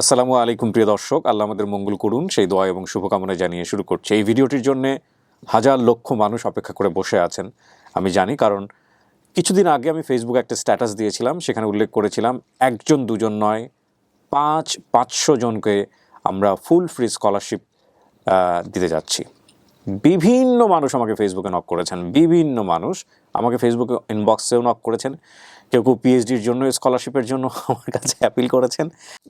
আসসালামু আলাইকুম, প্রিয় দর্শক। আল্লাহ আমাদের মঙ্গল করুন, সেই দোয়া এবং শুভকামনা জানিয়ে শুরু করছে। এই ভিডিওটির জন্য হাজার লক্ষ মানুষ অপেক্ষা করে বসে আছেন, আমি জানি, কারণ কিছুদিন আগে আমি ফেসবুকে একটা স্ট্যাটাস দিয়েছিলাম, সেখানে উল্লেখ করেছিলাম, একজন, দুজন নয়, পাঁচ, পাঁচশো জনকে আমরা ফুল ফ্রি স্কলারশিপ দিতে যাচ্ছি। বিভিন্ন মানুষ আমাকে ফেসবুকে নক করেছেন, বিভিন্ন মানুষ আমাকে ফেসবুকে ইনবক্সেও নক করেছেন। কেউ কেউ পিএইচডির জন্য স্কলারশিপের জন্য আমার কাছে অ্যাপিল করেছেন।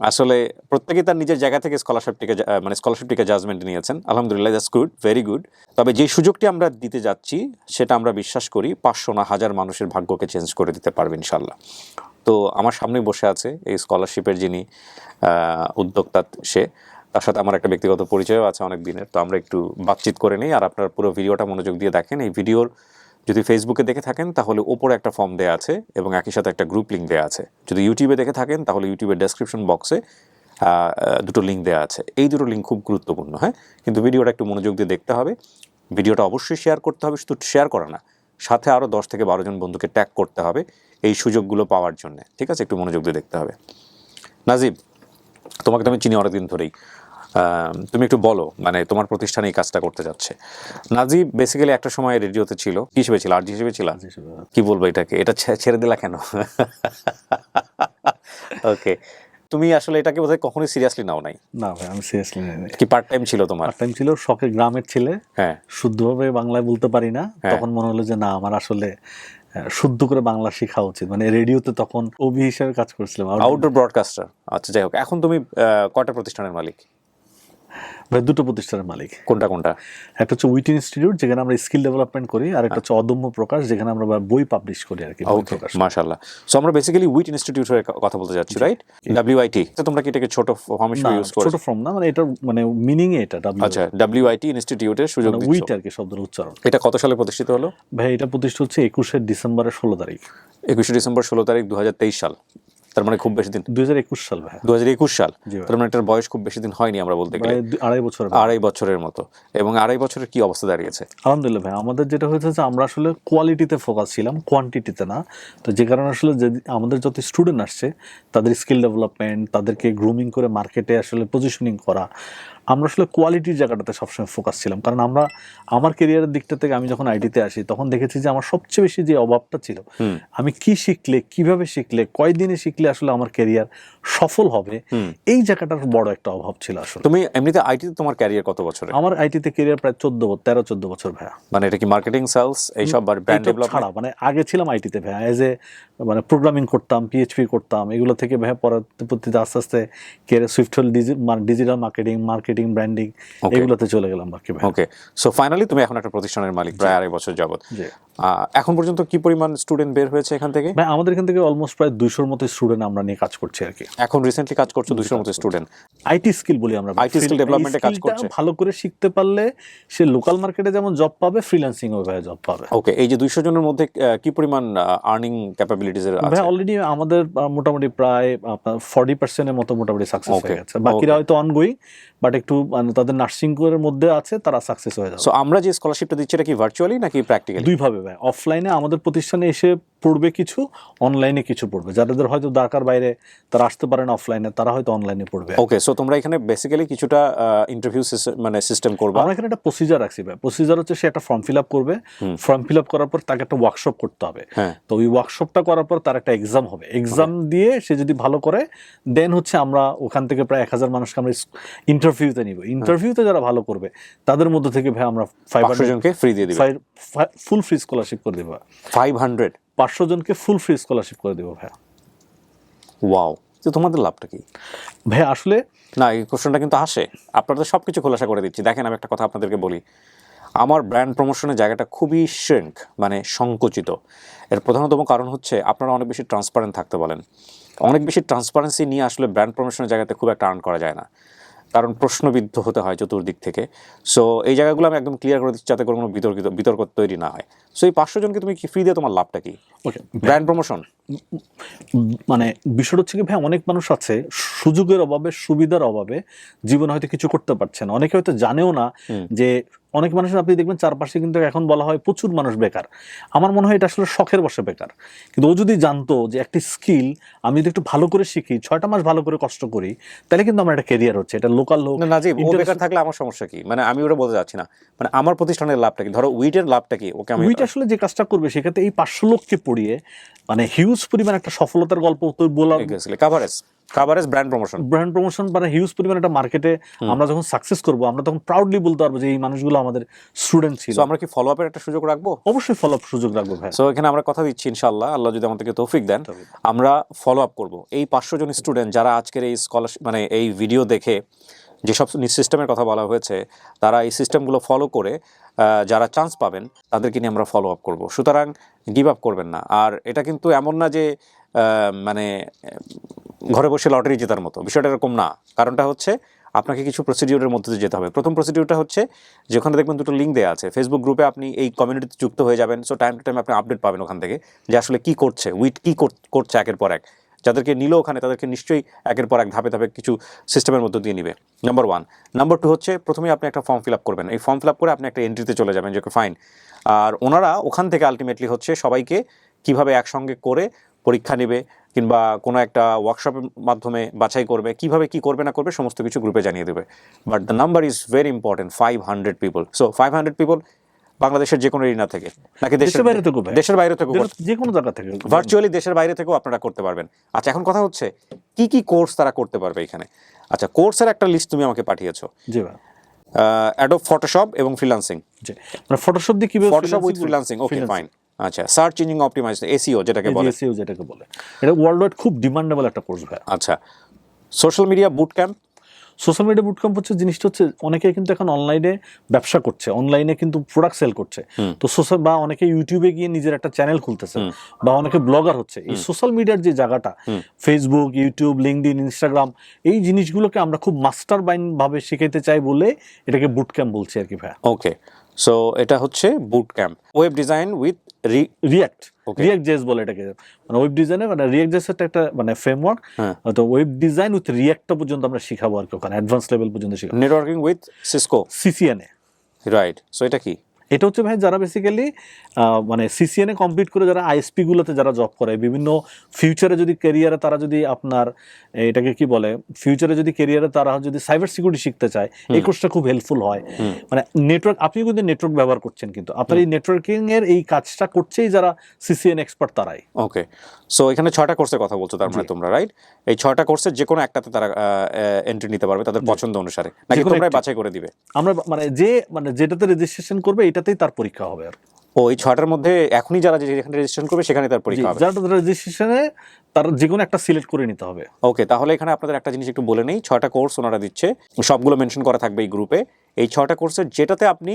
আসলে প্রত্যেকেই তার নিজের জায়গা থেকে স্কলারশিপটিকে মানে স্কলারশিপটিকে জাজমেন্ট নিয়েছেন। আলহামদুলিল্লাহ দ্যাটস গুড ভেরি গুড তবে যে সুযোগটি আমরা দিতে যাচ্ছি, সেটা আমরা বিশ্বাস করি পাঁচশো না হাজার মানুষের ভাগ্যকে চেঞ্জ করে দিতে পারবে ইনশাল্লাহ তো আমার সামনেই বসে আছে এই স্কলারশিপের যিনি উদ্যোক্তা সে। তার সাথে আমার একটা ব্যক্তিগত পরিচয়ও আছে অনেক দিনের, তো আমরা একটু বাতচিত করে নিই। আর আপনার পুরো ভিডিওটা মনোযোগ দিয়ে দেখেন। এই ভিডিওর যদি ফেসবুকে দেখে থাকেন, তাহলে ওপরে একটা ফর্ম দেওয়া আছে এবং একই সাথে একটা গ্রুপ লিঙ্ক দেওয়া আছে। যদি ইউটিউবে দেখে থাকেন, তাহলে ইউটিউবের ডেসক্রিপশন বক্সে দুটো লিঙ্ক দেওয়া আছে। এই দুটো লিঙ্ক খুব গুরুত্বপূর্ণ হ্যাঁ? কিন্তু ভিডিওটা একটু মনোযোগ দিয়ে দেখতে হবে। ভিডিওটা অবশ্যই শেয়ার করতে হবে, শুধু শেয়ার করা না, সাথে আরও দশ থেকে বারো জন বন্ধুকে ট্যাগ করতে হবে এই সুযোগগুলো পাওয়ার জন্য, ঠিক আছে? একটু মনোযোগ দিয়ে দেখতে হবে। নাজিব, তোমাকে তো আমি চিনি অনেকদিন ধরেই। তুমি একটু বলো মানে তোমার প্রতিষ্ঠানে এই কাজটা করতে যাচ্ছে। নাজিব বেসিক্যালি একটা সময় রেডিওতে ছিল। কি হিসেবে ছিল? আর্ট হিসেবে ছিল? কি বলব এটাকে? এটা ছেড়ে দিলা কেন? ওকে তুমি আসলে এটাকে বোধহয় কখনোই সিরিয়াসলি নাও নাই। না ভাই আমি সিরিয়াসলি নেই কি পার্ট টাইম ছিল তোমার? পার্ট টাইম ছিল শখে গ্রামের ছেলে। হ্যাঁ। শুদ্ধভাবে বাংলায় বলতে পারি না। হ্যাঁ। তখন মনে হলো যে না আমার আসলে শুদ্ধ করে বাংলা শেখা উচিত। মানে রেডিওতে তখন অভি হিসেবে কাজ করছিলাম। আর আউটডোর ব্রডকাস্টার আচ্ছা যাই হোক এখন তুমি আহ, কয়টা প্রতিষ্ঠানের মালিক? ভাই দুটো প্রতিষ্ঠানের মালিক। কোনটা কোনটা? একটা হচ্ছে উইট ইনস্টিটিউট যেখানে আমরা স্কিল ডেভেলপমেন্ট করি আর একটা হচ্ছে অদম্য প্রকাশ যেখানে আমরা বই পাবলিশ করি আর কি প্রকাশ মাশাআল্লাহ। সো আমরা বেসিক্যালি উইট ইনস্টিটিউটের কথা বলতে যাচ্ছি রাইট ডাব্লিউআইটি তোমরা কি এটাকে ছোট ফর্ম হিসেবে ইউজ করো ছোট ফর্ম না মানে এটা মানে মিনিং এটা ডাব্লিউ আচ্ছা ডাব্লিউআইটি ইনস্টিটিউটের সুযোগ মানে দিচ্ছ। উইট আর কি শব্দের উচ্চারণ। এটা কত সালে প্রতিষ্ঠিত হলো? ভাই এটা প্রতিষ্ঠা হচ্ছে একুশে ডিসেম্বরের ষোলো তারিখ। একুশে ডিসেম্বর ষোলো তারিখ দু হাজার তেইশ সাল। তার মানে খুব বেশি দিন। দুই হাজার একুশ সাল ভাই দু হাজার একুশ সাল। তার মানে এটার বয়স খুব বেশি দিন হয়নি আমরা বলতে গেলে। আড়াই বছর আড়াই বছরের মতো। এবং আড়াই বছরের কি অবস্থা দাঁড়িয়েছে? আলহামদুলিল্লাহ ভাই আমাদের যেটা হয়েছে যে আমরা আসলে কোয়ালিটিতে ফোকাস ছিলাম কোয়ান্টিটিতে না। তো যে কারণে আসলে যে আমাদের যত স্টুডেন্ট আসছে তাদের স্কিল ডেভেলপমেন্ট তাদেরকে গ্রুমিং করে মার্কেটে আসলে পজিশনিং করা আমরা আসলে কোয়ালিটির জায়গাটাতে সবসময় ফোকাস ছিলাম। কারণ আমরা আমার কেরিয়ারের দিকটা থেকে আমি যখন আইটিতে আসি তখন দেখেছি যে আমার সবচেয়ে বেশি যে অভাবটা ছিল আমি কি শিখলে কীভাবে শিখলে কয়দিনে শিখলে আসলে আমার কেরিয়ার সফল হবে এই জায়গাটার বড় একটা অভাব ছিল আসলে। তুমি এমনিতে আইটিতে তোমার ক্যারিয়ার কত বছর? আমার আইটিতে কেরিয়ার প্রায় চোদ্দ তেরো চোদ্দ বছর ভাইয়া। মানে এটা কি মার্কেটিং সেলস এইসব ছাড়া মানে আগে ছিলাম আইটিতে ভাই এজ এ মানে প্রোগ্রামিং করতাম পিএইচপি করতাম এগুলো থেকে ভাইয়া পরবর্তীতে আস্তে আস্তে কেরে সুইফট হল ডিজিটাল মার্কেটিং মার্কেটিং ব্র্যান্ডিং এগুলোতে চলে গেলাম বাকি ওকে সো ফাইনালি তুমি এখন একটা প্রতিষ্ঠানের মালিক প্রায় আড়াই বছর যাবত এখন পর্যন্ত কি পরিমাণ স্টুডেন্ট বের হয়েছে এখান থেকে? ভাই আমাদের এখান থেকে অলমোস্ট প্রায় দুইশোর মতো স্টুডেন্ট আমরা নিয়ে কাজ করছি আর কি। এখন রিসেন্টলি কাজ করছ দুশোর মতো স্টুডেন্ট আইটি স্কিল বলি আমরা skill development এ কাজ করছে। ভালো করে শিখতে পারলে সে লোকাল মার্কেটে যেমন জব পাবে ফ্রিল্যান্সিং ও ভাই জব পাবে। ওকে এই যে দুইশো জনের মধ্যে কি পরিমাণ আর্নিং ক্যাপাবিলিটিস এর আছে? ভাই অলরেডি আমাদের মোটামুটি প্রায় আপনার ফর্টি পার্সেন্টের মতো মোটামুটি সাকসেস হয়ে গেছে। বাকিরা হয়তো অনগোয়িং বাট একটু মানে তাদের নার্সিং এর মধ্যে আছে তারা সাকসেস হয়ে যাবে। সো আমরা যে স্কলারশিপটা দিচ্ছি এটা কি ভার্চুয়ালি নাকি প্র্যাকটিক্যালি দুই ভাই অফলাইনে আমাদের প্রতিষ্ঠানে এসে পড়বে কিছু অনলাইনে কিছু পড়বে। যাদের হয়তো দরকার বাইরে তারা আসতে পারে না অফলাইনে তারা হয়তো অনলাইনে পড়বে। ওকে সো তোমরা এখানে বেসিক্যালি কিছুটা ইন্টারভিউ মানে সিস্টেম করবে। আমরা এখানে একটা প্রসিজার রাখছি ভাই। প্রসিজার হচ্ছে সে একটা ফর্ম ফিল আপ করবে। ফর্ম ফিল আপ করার পর তাকে একটা ওয়ার্কশপ করতে হবে। হ্যাঁ। তো ওই ওয়ার্কশপটা করার পর তার একটা এক্সাম হবে। এক্সাম দিয়ে সে যদি ভালো করে দেন হচ্ছে আমরা ওখান থেকে প্রায় এক হাজার মানুষকে আমরা ইন্টারভিউতে নিব। ইন্টারভিউতে যারা ভালো করবে তাদের মধ্যে থেকে ভাই আমরা ফাইভ পাঁচশো জনকে ফ্রি দিয়ে দিবে। ফুল ফ্রি স্কলারশিপ করে দেবো। ফাইভ হান্ড্রেড পাঁচশো জনকে ফুল ফ্রি স্কলারশিপ করে দেবো ভাইয়া। ওয়াও তো তোমাদের লাভটা কি? ভাই আসলে না এই কোশ্চেনটা কিন্তু আসে। আপনাদের সব কিছু খোলাসা করে দিচ্ছি। দেখেন আমি একটা কথা আপনাদেরকে বলি। আমার ব্র্যান্ড প্রমোশনের জায়গাটা খুবই শ্রিঙ্ক মানে সংকুচিত। এর প্রধানতম কারণ হচ্ছে আপনারা অনেক বেশি ট্রান্সপারেন্ট থাকতে বলেন। অনেক বেশি ট্রান্সপারেন্সি নিয়ে আসলে ব্র্যান্ড প্রমোশনের জায়গাতে খুব একটা আর্ন করা যায় না। কারণ প্রশ্নবিদ্ধ হতে হয় চতুর্দিক থেকে। সো এই জায়গাগুলো আমি একদম ক্লিয়ার করে দিচ্ছি যাতে কোনো বিতর্কিত বিতর্ক তৈরি না হয়। সো এই পাঁচশো জনকে তুমি কি ফ্রি দিয়ে তোমার লাভটা কি? ওকে ব্র্যান্ড প্রমোশন মানে বিষয়টা হচ্ছে কি ভাই অনেক মানুষ আছে সুযোগের অভাবে সুবিধার অভাবে জীবনে হয়তো কিছু করতে পারছে না। অনেকে হয়তো জানেও না যে অনেক মানুষ আপনি দেখবেন চারপাশে কিন্তু এখন বলা হয় প্রচুর মানুষ বেকার। আমার মনে হয় এটা আসলে শখের বসে বেকার। কিন্তু ও যদি জানতো যে একটি স্কিল আমি যদি একটু ভালো করে শিখি ছয়টা মাস ভালো করে কষ্ট করি তাহলে কিন্তু আমার একটা ক্যারিয়ার হচ্ছে। এটা লোকাল হোক না ও বেকার থাকলে আমার সমস্যা কি? মানে আমি ওটা বলতে যাচ্ছি না। মানে আমার প্রতিষ্ঠানের লাভটা কি? ধরো উইটের লাভটা কি? ওকে আমি উইট আসলে যে কাজটা করবে সেক্ষেত্রে এই পাঁচশো লোককে পড়িয়ে মানে হিউজ পরিমাণ একটা সফলতার গল্প তো বলা coverage coverage brand promotion brand promotion মানে হিউজ পরিমাণ একটা মার্কেটে আমরা যখন সাকসেস করব আমরা তখন প্রাউডলি বলতে পারব যে এই মানুষগুলো আমাদের স্টুডেন্ট ছিল। আমরা কি ফলো আপের একটা সুযোগ রাখব? অবশ্যই ফলো আপ সুযোগ রাখব ভাই। সো এখানে আমরা কথা দিচ্ছি ইনশাল্লাহ আল্লাহ যদি আমাদেরকে তৌফিক দেন আমরা ফলো আপ করব। এই পাঁচশো জন স্টুডেন্ট যারা আজকের এই স্কলারশিপ মানে এই ভিডিও দেখে যেসব সিস্টেমের কথা বলা হয়েছে তারা এই সিস্টেমগুলো ফলো করে যারা চান্স পাবেন তাদেরকে নিয়ে আমরা ফলো আপ করব। সুতরাং গিভ আপ করবেন না। আর এটা কিন্তু এমন না যে মানে ঘরে বসে লটারি জেতার মতো। বিষয়টা এরকম না। কারণটা হচ্ছে আপনাকে কিছু প্রসিডিউরের মধ্যে যেতে হবে। প্রথম প্রসিডিউরটা হচ্ছে, যেখানে দেখবেন দুটো লিঙ্ক দেওয়া আছে। ফেসবুক গ্রুপে আপনি এই কমিউনিটিতে যুক্ত হয়ে যাবেন। সো টাইম টু টাইম আপনি আপডেট পাবেন ওখান থেকে যে আসলে কী করছে উইট কী কর- করছে একের পর এক। যাদেরকে নিল ওখানে, তাদেরকে নিশ্চয়ই একের পর এক ধাপে ধাপে কিছু সিস্টেমের মধ্যে দিয়ে নিবে। নাম্বার ওয়ান নাম্বার টু হচ্ছে প্রথমে আপনি একটা ফর্ম ফিল আপ করবেন। এই ফর্ম ফিল আপ করে আপনি একটা এন্ট্রিতে চলে যাবেন, যে ফাইন আর ওনারা ওখান থেকে আলটিমেটলি হচ্ছে সবাইকে কীভাবে একসঙ্গে করে পরীক্ষা নেবে কিংবা কোনো একটা ওয়ার্কশপের মাধ্যমে বাছাই করবে কীভাবে কি করবে না করবে সমস্ত কিছু গ্রুপে জানিয়ে দেবে। But the number is very important five hundred people so five hundred people বাংলাদেশের যে কোনো এরিনা থেকে। নাকি দেশের বাইরে থেকেও ভাই। দেশের বাইরে থেকে যে কোনো জায়গা থেকে। ভার্চুয়ালি দেশের বাইরে থেকেও আপনারা করতে পারবেন। আচ্ছা এখন কথা হচ্ছে কি কি কোর্স তারা করতে পারবে এখানে? আচ্ছা কোর্সের একটা লিস্ট তুমি আমাকে পাঠিয়েছো। জি ভাই। অ্যাডোব ফটোশপ এবং ফ্রিল্যান্সিং জি। মানে ফটোশপ দিয়ে কীভাবে Photoshop with freelancing okay fine আচ্ছা সার্চ ইঞ্জিন অপটিমাইজ এসিও যেটাকে বলে। এসইও যেটাকে বলে। এটা ওয়ার্ল্ড ওয়াইড খুব ডিমান্ডেবল একটা কোর্স ভাই। আচ্ছা social media boot camp social media bootcamp হচ্ছে জিনিসটা হচ্ছে অনেকে কিন্তু এখন অনলাইনে ব্যবসা করছে অনলাইনে কিন্তু প্রোডাক্ট সেল করছে। তো সোশ্যাল বা অনেকে ইউটিউবে গিয়ে নিজের একটা চ্যানেল খুলতেছে বা অনেকে ব্লগার হচ্ছে। এই সোশ্যাল মিডিয়ার যে জায়গাটা ফেসবুক ইউটিউব লিঙ্কডিন ইনস্টাগ্রাম এই জিনিসগুলোকে আমরা খুব মাস্টার ভাবে শিখাইতে চাই বলে এটাকে বুটক্যাম্প বলছি আর কি ভাইয়া। ওকে সো এটা হচ্ছে boot camp web design with React. React JS বলে এটাকে। মানে ওয়েব ডিজাইনে মানে রিয়াক্ট জেস একটা মানে ফ্রেমওয়ার্ক। তো ওয়েব ডিজাইন উইথ রিয়াক্টটা পর্যন্ত আমরা শিখাবো আর কি ওখানে। অ্যাডভান্স লেভেল পর্যন্ত শিখাবো। Networking with Cisco CCNA right so এটা কি? এটা হচ্ছে ভাই যারা বেসিক্যালি মানে সিসিএনএ কমপ্লিট করে যারা আইএসপি গুলোতে যারা জব করে বিভিন্ন ফিউচারে যদি ক্যারিয়ারে তারা যদি আপনার এটাকে কি বলে ফিউচারে যদি ক্যারিয়ারে তারা যদি সাইবার সিকিউরিটি শিখতে চায় এই কোর্সটা খুব হেল্পফুল হয়। মানে নেটওয়ার্ক আপনি কিন্তু নেটওয়ার্ক ব্যবহার করছেন কিন্তু। আপনার এই নেটওয়ার্কিং এর এই কাজটা করছেই যারা সিসিএন এক্সপার্ট তারাই। ওকে সো এখানে ছয়টা কোর্সের কথা বলছো তার মানে তোমরা রাইট এই ছয়টা কোর্সের যে কোনো একটাতে তারা এন্ট্রি নিতে পারবে তাদের পছন্দ অনুসারে। নাকি তোমরা বাছাই করে দিবে? আমরা মানে যে মানে যেটাতে রেজিস্ট্রেশন করবে এটাতেই তার পরীক্ষা হবে আর। ও এই ছয়টার মধ্যে এখনই যারা যেখানে রেজিস্ট্রেশন করবে সেখানে তার পরীক্ষা হবে। যারা রেজিস্ট্রেশনে তার যে কোনো একটা সিলেক্ট করে নিতে হবে। ওকে তাহলে এখানে আপনাদের একটা জিনিস একটু বলে নেই ছয়টা কোর্স ওনারা দিচ্ছে সবগুলো মেনশন করা থাকবে এই গ্রুপে এই ছয়টা কোর্সের যেটাতে আপনি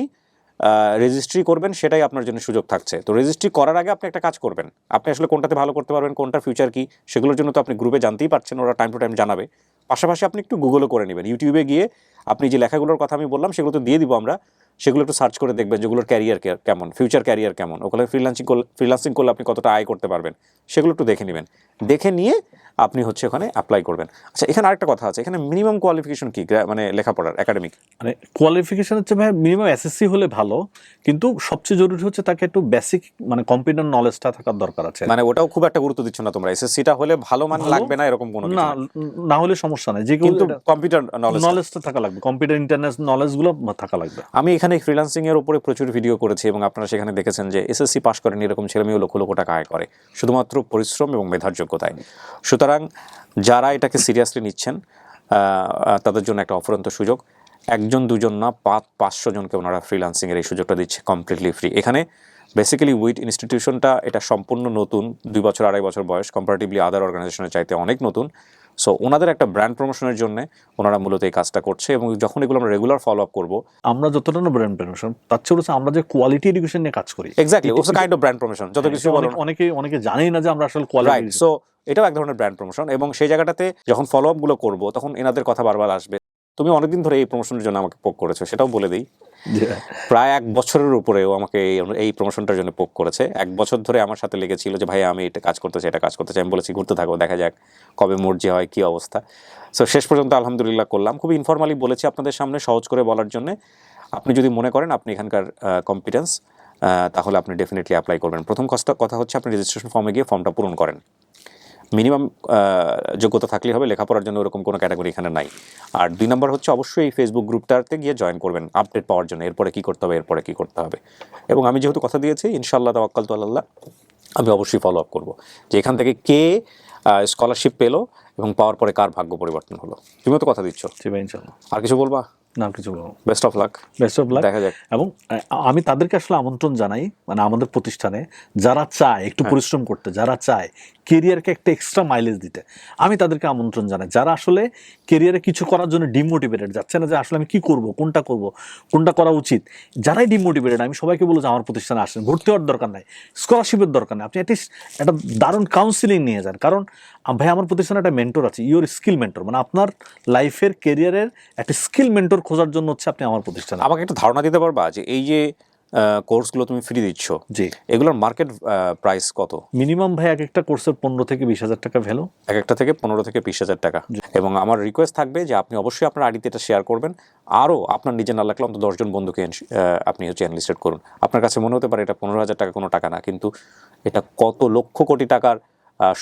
রেজিস্ট্রি করবেন সেটাই আপনার জন্য সুযোগ থাকছে। তো রেজিস্ট্রি করার আগে আপনি একটা কাজ করবেন। আপনি আসলে কোনটাতে ভালো করতে পারবেন কোনটার ফিউচার কি সেগুলোর জন্য তো আপনি গ্রুপে জানতেই পারছেন ওরা টাইম টু টাইম জানাবে। পাশাপাশি আপনি একটু গুগলও করে নেবেন। ইউটিউবে গিয়ে আপনি যে লেখাগুলোর কথা আমি বললাম সেগুলো তো দিয়ে দিব আমরা। সেগুলো একটু সার্চ করে দেখবেন যেগুলোর ক্যারিয়ার কেমন ফিউচার ক্যারিয়ার কেমন। ওখানে ফ্রিলান্সিং করলে ফ্রিলান্সিং করলে আপনি কতটা আয় করতে পারবেন, সেগুলো একটু দেখে নেবেন। দেখে নিয়ে আপনি হচ্ছে ওখানে অ্যাপ্লাই করবেন। আচ্ছা এখানে আরেকটা কথা আছে এখানে মিনিমাম কোয়ালিফিকেশন কি? মানে লেখাপড়ার একাডেমিক মানে কোয়ালিফিকেশন হচ্ছে ভাই মিনিমাম এসএসসি হলে ভালো কিন্তু সবচেয়ে জরুরি হচ্ছে তাকে একটু বেসিক মানে কম্পিউটার নলেজটা থাকার দরকার আছে। মানে ওটাও খুব একটা গুরুত্ব দিচ্ছ না তোমরা এসএসসিটা হলে ভালো মান লাগবে না এরকম কোনো না না। হলে সমস্যা নেই যে কিন্তু কম্পিউটার নলেজ নলেজটা থাকা লাগবে কম্পিউটার ইন্টারনেট নলেজগুলো থাকা লাগবে। আমি এখানে ফ্রিল্যান্সিং এর উপরে প্রচুর ভিডিও করেছি এবং আপনারা সেখানে দেখেছেন যে এসএসসি পাস করেন এরকম ছেলে মেয়ে লক্ষ লক্ষ টাকা আয় করে শুধুমাত্র পরিশ্রম এবং মেধার যোগ্যতায়। সুতরাং যারা এটাকে সিরিয়াসলি নিচ্ছেন তাদের জন্য একটা অফুরন্ত সুযোগ। একজন, দুজন না, পাঁচ, পাঁচশো জনকে ওনারা ফ্রিলান্সিংয়ের এই সুযোগটা দিচ্ছে কমপ্লিটলি ফ্রি এখানে বেসিক্যালি উইথ ইনস্টিটিউশনটা এটা সম্পূর্ণ নতুন, দুই বছর, আড়াই বছর বয়স কম্পারেটিভলি আদার অর্গানাইজেশনের চাইতে অনেক নতুন। সো ওনাদের একটা ব্র্যান্ড প্রমোশনের জন্য ওনারা মূলত এই কাজটা করছে এবং যখন এগুলো আমরা রেগুলার ফলো আপ করব আমরা যতটা না ব্র্যান্ড প্রমোশন তার চেয়ে হচ্ছে আমরা যে কোয়ালিটি এডুকেশন নিয়ে কাজ করি। Exactly oats kind of brand promotion যত কিছু বলো অনেকে- অনেকে জানেই না যে আমরা আসলে কোয়ালিটি সো এটাও এক ধরনের ব্র্যান্ড প্রমোশন এবং সেই জায়গাটাতে যখন ফলো আপগুলো করব তখন এনাদের কথা বারবার আসবে। তুমি অনেকদিন ধরে এই প্রমোশনের জন্য আমাকে পোক করেছ সেটাও বলে দিই। প্রায় এক বছরের উপরেও আমাকে এই- প্রমোশনটার জন্য পোক করেছে। এক বছর ধরে আমার সাথে লেগেছিল যে ভাই আমি এটা কাজ করতে চাই এটা কাজ করতে চাই আমি বলেছি, ঘুরতে থাকো, দেখা যাক কবে মর্জি হয়, কি অবস্থা? সো শেষ পর্যন্ত আলহামদুলিল্লাহ করলাম। খুব ইনফর্মালি বলেছি আপনাদের সামনে সহজ করে বলার জন্য। আপনি যদি মনে করেন আপনি এখানকার কম্পিটেন্স তাহলে আপনি ডেফিনেটলি অ্যাপ্লাই করবেন। প্রথম কথা হচ্ছে আপনি রেজিস্ট্রেশন ফর্মে গিয়ে ফর্মটা পূরণ করেন। মিনিমাম যোগ্যতা থাকলেই হবে লেখাপড়ার জন্য ওরকম কোনো ক্যাটাগরি এখানে নাই। আর দুই নম্বর হচ্ছে অবশ্যই এই ফেসবুক গ্রুপটাতে গিয়ে জয়েন করবেন আপডেট পাওয়ার জন্য এরপরে কী করতে হবে এরপরে কী করতে হবে। এবং আমি যেহেতু কথা দিয়েছি ইনশাল্লাহ তাওয়াক্কাল তো আল্লাহ আমি অবশ্যই ফলো আপ করব। যে এখান থেকে কে স্কলারশিপ পেল এবং পাওয়ার পরে কার ভাগ্য পরিবর্তন হলো। তুমিও তো কথা দিচ্ছ। জি ভাই ইনশাল্লাহ আর কিছু বলবা? না কিছু বলব best of luck best of luck দেখা যাক। এবং আমি তাদেরকে আসলে আমন্ত্রণ জানাই মানে আমাদের প্রতিষ্ঠানে যারা চায় একটু হ্যাঁ। পরিশ্রম করতে যারা চায় কেরিয়ারকে একটা এক্সট্রা মাইলেজ দিতে। আমি তাদেরকে আমন্ত্রণ জানাই, যারা আসলে কেরিয়ারে কিছু করার জন্য ডিমোটিভেটেড যাচ্ছে না যে আসলে আমি কি করব, কোনটা করব, কোনটা করা উচিত, যারাই ডিমোটিভেটেড আমি সবাইকে বলব যে আমার প্রতিষ্ঠানে আসেন, ভর্তি হওয়ার দরকার নাই স্কলারশিপের দরকার নেই, আপনি অ্যাটলিস্ট একটা দারুণ কাউন্সিলিং নিয়ে যান। কারণ ভাই, আমার প্রতিষ্ঠানে একটা মেন্টর আছে ইওর স্কিল মেন্টর মানে আপনার লাইফের কেরিয়ারের একটা স্কিল মেন্টর খোঁজার জন্য হচ্ছে আপনি আমার প্রতিষ্ঠানে আমাকে একটা ধারণা দিতে পারবা যে এই যে কোর্সগুলো তুমি ফ্রি দিচ্ছ। জি। এগুলোর মার্কেট প্রাইস কত? মিনিমাম ভাই এক একটা কোর্সের পনেরো থেকে বিশ হাজার টাকা ভ্যালু এক একটা থেকে পনেরো থেকে বিশ হাজার টাকা। এবং আমার রিকোয়েস্ট থাকবে যে আপনি অবশ্যই আপনার আইডিতে এটা শেয়ার করবেন। আরও আপনার নিজে না লাগলে অন্তত দশজন বন্ধুকে আপনি হচ্ছে এনলিস্টেড করুন। আপনার কাছে মনে হতে পারে এটা পনেরো হাজার টাকা কোনো টাকা না কিন্তু এটা কত লক্ষ কোটি টাকার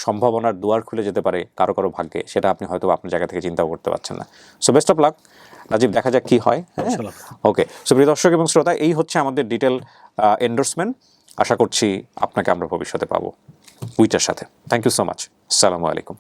সম্ভাবনার দুয়ার খুলে যেতে পারে কারও কারও ভাগ্যে সেটা আপনি হয়তো আপনার জায়গা থেকে চিন্তাও করতে পারছেন না। So best of luck Rajib দেখা যাক কি হয় হ্যাঁ? ওকে সো প্রিয় দর্শক এবং শ্রোতা এই হচ্ছে আমাদের ডিটেল এন্ডোর্সমেন্ট আশা করছি আপনাকে আমরা ভবিষ্যতে পাবো। উইটার সাথে। থ্যাংক ইউ সো মাচ সালামু আলাইকুম।